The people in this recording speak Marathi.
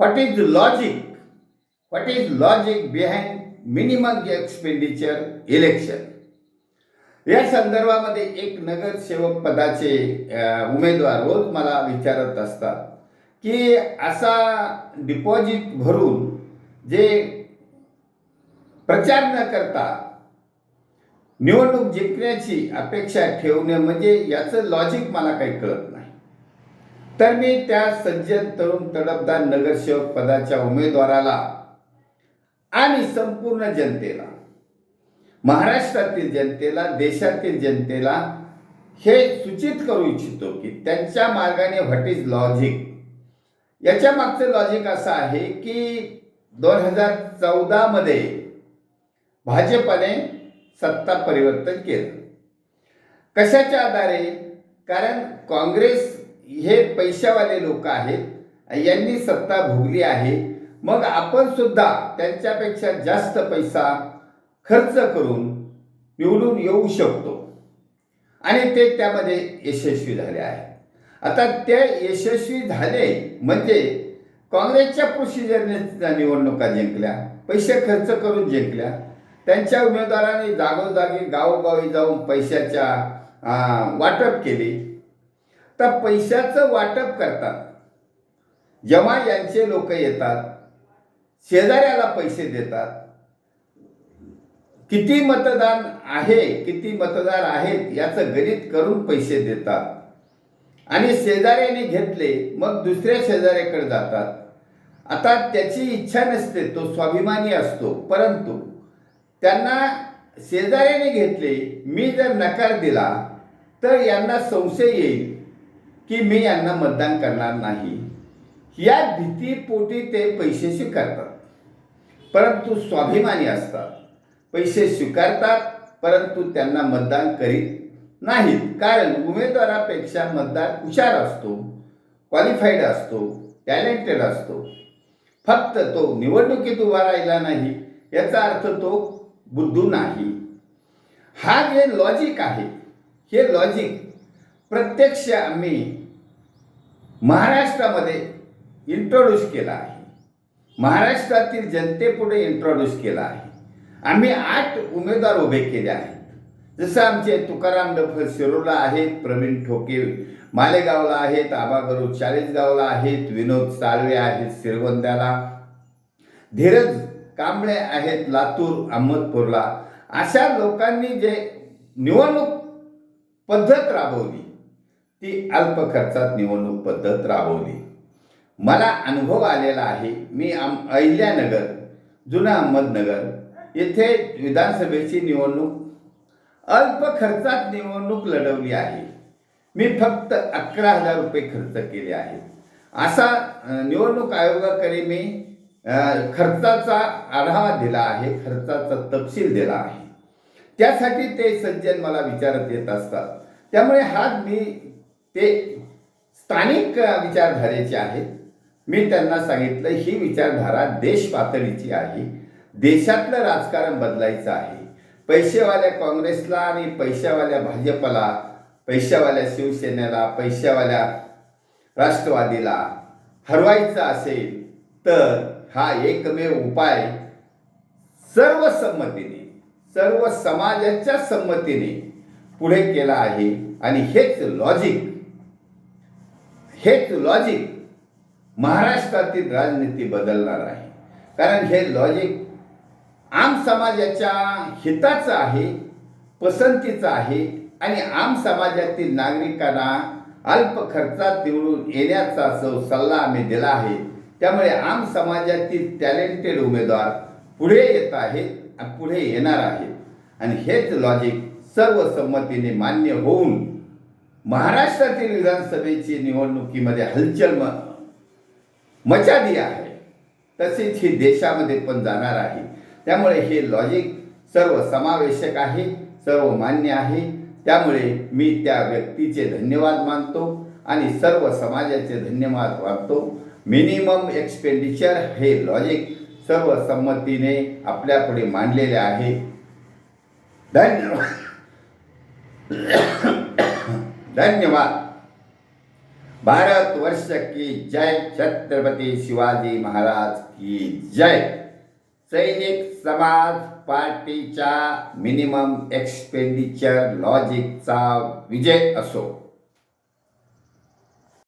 What is logic what is logic behind minimum expenditure election या संदर्भामध्ये एक नगरसेवक पदाचे उमेदवार रोज मला विचारत असतात की असा डिपॉझिट भरून जे प्रचार न करता निवडणूक जिंकण्याची अपेक्षा ठेवणे म्हणजे याचं लॉजिक मला काही कळत नाही. तर मी त्या सज्जन तरुण तडफदार नगरसेवक पदाच्या उमेदवाराला आणि संपूर्ण जनतेला महाराष्ट्रातील जनतेला देशातील जनतेला हे सूचित करू इच्छितो की त्यांच्या मार्गाने व्हॉट इज लॉजिक याच्या मागचं लॉजिक असं आहे की दोन हजार चौदामध्ये भाजपने सत्ता परिवर्तन केलं. कशाच्या आधारे? कारण काँग्रेस हे पैशावाले लोक आहेत यांनी सत्ता भोगली आहे. मग आपण सुद्धा त्यांच्यापेक्षा जास्त पैसा खर्च करून निवडून येऊ शकतो. आणि ते त्यामध्ये यशस्वी झाले आहे आता ते यशस्वी झाले म्हणजे काँग्रेसच्या प्रोसिजरने निवडणुका जिंकल्या पैसे खर्च करून जिंकल्या. त्यांच्या उमेदवारांनी जागोजागी गावोगावी जाऊन पैशाच्या वाटप केली. तर पैशाचं वाटप करतात. जेव्हा यांचे लोक येतात शेजाऱ्याला पैसे देतात. किती मतदान आहे किती मतदार आहेत याचं गणित करून पैसे देतात. आणि शेजाऱ्याने घेतले मग दुसऱ्या शेजाऱ्याकडे जातात. आता त्याची इच्छा नसते तो स्वाभिमानी असतो. परंतु त्यांना शेजाऱ्याने घेतले मी जर नकार दिला तर यांना संशय येईल. की मी यांना मतदान करणार नाही. या भीतीपोटी ते पैसे स्वीकारतात. परंतु स्वाभिमानी असतात. पैसे स्वीकारतात परंतु त्यांना मतदान करीत नाहीत. कारण उमेदवारापेक्षा मतदार हुशार असतो क्वालिफाईड असतो टॅलेंटेड असतो. फक्त तो निवडणुकीत उभा राहिला नाही याचा अर्थ तो बुद्धू नाही. हा जे लॉजिक आहे हे लॉजिक प्रत्यक्ष आम्ही महाराष्ट्रामध्ये इंट्रोड्यूस केला आहे. महाराष्ट्रातील जनतेपुढे इंट्रोड्यूस केला आहे. आम्ही आठ उमेदवार उभे केले आहेत. जसं आमचे तुकाराम डफर शिरोला आहेत प्रवीण ठोके मालेगावला आहेत आबागरू चाळीसगावला आहेत विनोद साळवे आहेत सिरवंद्याला. धीरज कांबळे आहेत लातूर अहमदपूरला. अशा लोकांनी जे निवडणूक पद्धत राबवली ती अल्प खर्चात निवडणूक पद्धत राबवली. मला अनुभव आलेला आहे मी आम अहिल्यानगर जुना अहमदनगर येथे विधानसभेची निवडणूक अल्प खर्चात निवडणूक लढवली आहे. मी फक्त अकरा हजार रुपये खर्च केले आहेत. असा निवडणूक आयोगाकडे मी खर्चाचा आढावा दिला आहे खर्चाचा तपशील दिला आहे. त्यासाठी ते सज्जन मला विचारत येत असतात. त्यामुळे हा मी ते स्थानिक विचारधारेचे आहेत. मी त्यांना सांगितलं ही विचारधारा देश पातळीची आहे. देशातलं राजकारण बदलायचं आहे. पैसेवाल्या काँग्रेसला आणि पैशावाल्या भाजपला पैशावाल्या शिवसेनेला पैशावाल्या राष्ट्रवादीला हरवायचं असेल तर हा एकमेव उपाय सर्व संमतीने सर्व समाजाच्या संमतीने पुढे केला आहे. आणि हेच लॉजिक हेच लॉजिक महाराष्ट्रातील राजनीती बदलणार आहे. कारण हे लॉजिक आम समाजाच्या हिताचं आहे पसंतीचं आहे आणि आम समाजातील नागरिकांना अल्प खर्चात निवडून येण्याचा जो सल्ला आम्ही दिला आहे त्यामुळे आम समाजातील टॅलेंटेड उमेदवार पुढे येत आहेत आणि पुढे येणार आहेत. आणि हेच लॉजिक सर्व संमतीने मान्य होऊन महाराष्ट्रातील विधानसभेची निवडणुकीमध्ये हलचल म मचादी आहे. तसेच ही देशामध्ये पण जाणार आहे. त्यामुळे हे लॉजिक सर्व समावेशक आहे सर्व मान्य आहे. त्यामुळे मी त्या व्यक्तीचे धन्यवाद मानतो आणि सर्व समाजाचे धन्यवाद मानतो. मिनिमम एक्सपेंडिचर हे लॉजिक सर्व संमतीने आपल्यापुढे मांडलेले आहे. धन्यवाद. धन्यवाद। भारत वर्ष की जय छत्रपती शिवाजी महाराज की जय। सैनिक समाज पार्टीच्या मिनिमम एक्सपेंडिचर लॉजिकचा विजय असो।